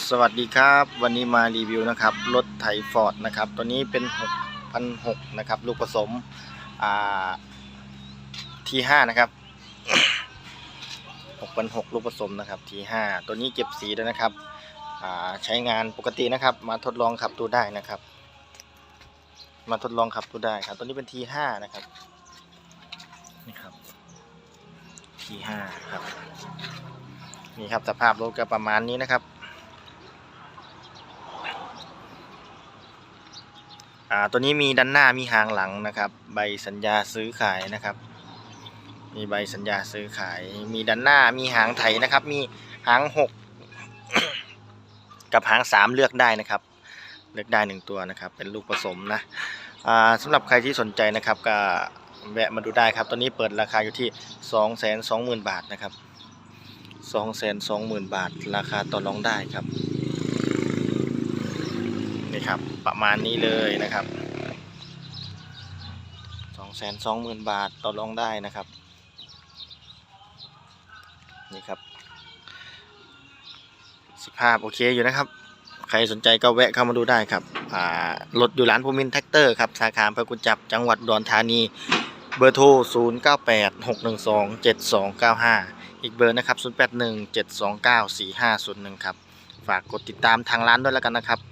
สวัสดีครับ วันนี้มารีวิวนะครับ รถไถฟอร์ดนะครับ ตัวนี้เป็น 6,006นะครับ ลูกผสมทีห้านะครับ 6,006 ลูกผสมนะครับทีห้าตัวนี้เก็บสีด้วยนะครับใช้งานปกตินะครับ มาทดลองขับดูได้นะครับ มาทดลองขับดูได้ครับ ตัวนี้เป็นทีห้านะครับนี่ครับทีห้าครับนี่ครับสภาพรถก็ประมาณนี้นะครับ อ่าตัวนี้มีด้านหน้ามีหางหลังนะครับ ใบสัญญาซื้อขายนะครับ มีใบสัญญาซื้อขาย มีด้านหน้ามีหางไถนะครับ มีหางหกกับหางสามเลือกได้นะครับ เลือกได้หนึ่งตัวนะครับ เป็นลูกผสมนะอ่าสำหรับใครที่สนใจนะครับก็แวะมาดูได้ครับตัวนี้เปิดราคาอยู่ที่ 2 2 0 0 0 0 บาทนะครับ 2 2 0 0 0 0 บาท ราคาต่อรองได้ครับ ครับ ประมาณนี้เลยนะครับ2 2 0 0 0 0บาทต่อรองได้นะครับ นี่ครับสภาพโอเคอยู่นะครับ ใครสนใจก็แวะเข้ามาดูได้ครับรถอยู่ร้านภูมินแท็กเตอร์ครับ สาขาอำเภอกุจจับจังหวัดอุดรธานี เบอร์โทร 0 9 8 6 1 2 7 2 9 5 อีกเบอร์นะครับ 0 8 1 7 2 9 4 5 0 1 ครับ ฝากกดติดตามทางร้านด้วยแล้วกันนะครับ